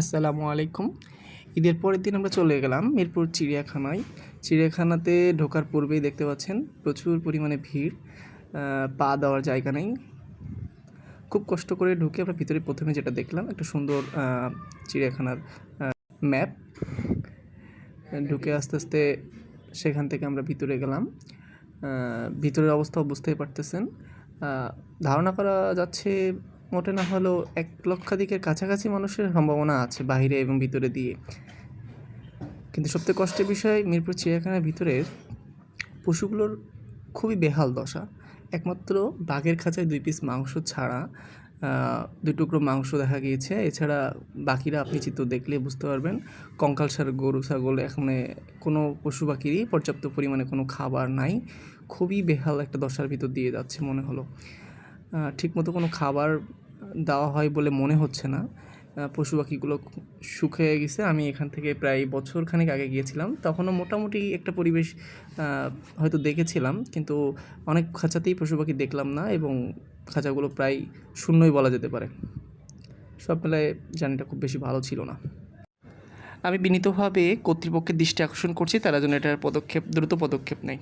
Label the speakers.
Speaker 1: আসসালামু আলাইকুম। ঈদের পরের দিন আমরা চলে গেলাম মিরপুর চিড়িয়াখানায়। চিড়িয়াখানাতে ঢোকার পূর্বেই দেখতে পাচ্ছেন প্রচুর পরিমাণে ভিড় পা দেওয়ার জায়গা নেই। খুব কষ্ট করে ঢুকে আমরা ভিতরে প্রথমে যেটা দেখলাম, একটা সুন্দর চিড়িয়াখানার ম্যাপ। ঢুকে আস্তে আস্তে সেখান থেকে আমরা ভিতরে গেলাম। ভিতরের অবস্থাও বুঝতেই পারতেছেন। ধারণা করা যাচ্ছে মোটে না হলেও এক লক্ষাধিকের কাছাকাছি মানুষের সম্ভাবনা আছে বাইরে এবং ভিতরে দিয়ে। কিন্তু সবথেকে কষ্টের বিষয়, মিরপুর চিড়িয়াখানার ভিতরের পশুগুলোর খুবই বেহাল দশা। একমাত্র বাঘের খাঁচায় দুই পিস মাংস ছাড়া দুই টুকরো মাংস দেখা গিয়েছে। এছাড়া বাকিরা আপনি চিত্র দেখলে বুঝতে পারবেন কঙ্কালসার গরু ছাগল, এখানে কোনো পশু পাখিরই পর্যাপ্ত পরিমাণে কোনো খাবার নাই। খুবই বেহাল একটা দশার ভিতর দিয়ে যাচ্ছে মনে হলো। ঠিকমতো কোনো খাবার দেওয়া হয় বলে মনে হচ্ছে না। পশু পাখিগুলো শুকিয়ে গেছে। আমি এখান থেকে প্রায় বছর খানেক আগে গিয়েছিলাম। তখনও মোটামুটি একটা পরিবেশ হয়তো দেখেছিলাম। কিন্তু অনেক খাঁচাতেই পশু পাখি দেখলাম না এবং খাঁচাগুলো প্রায় শূন্যই বলা যেতে পারে। সব মেলায় জার্নিটা খুব বেশি ভালো ছিল না। আমি বিনীতভাবে কর্তৃপক্ষের দৃষ্টি আকর্ষণ করছি। তারা যেন এটার পদক্ষেপ, দ্রুত পদক্ষেপ নেয়।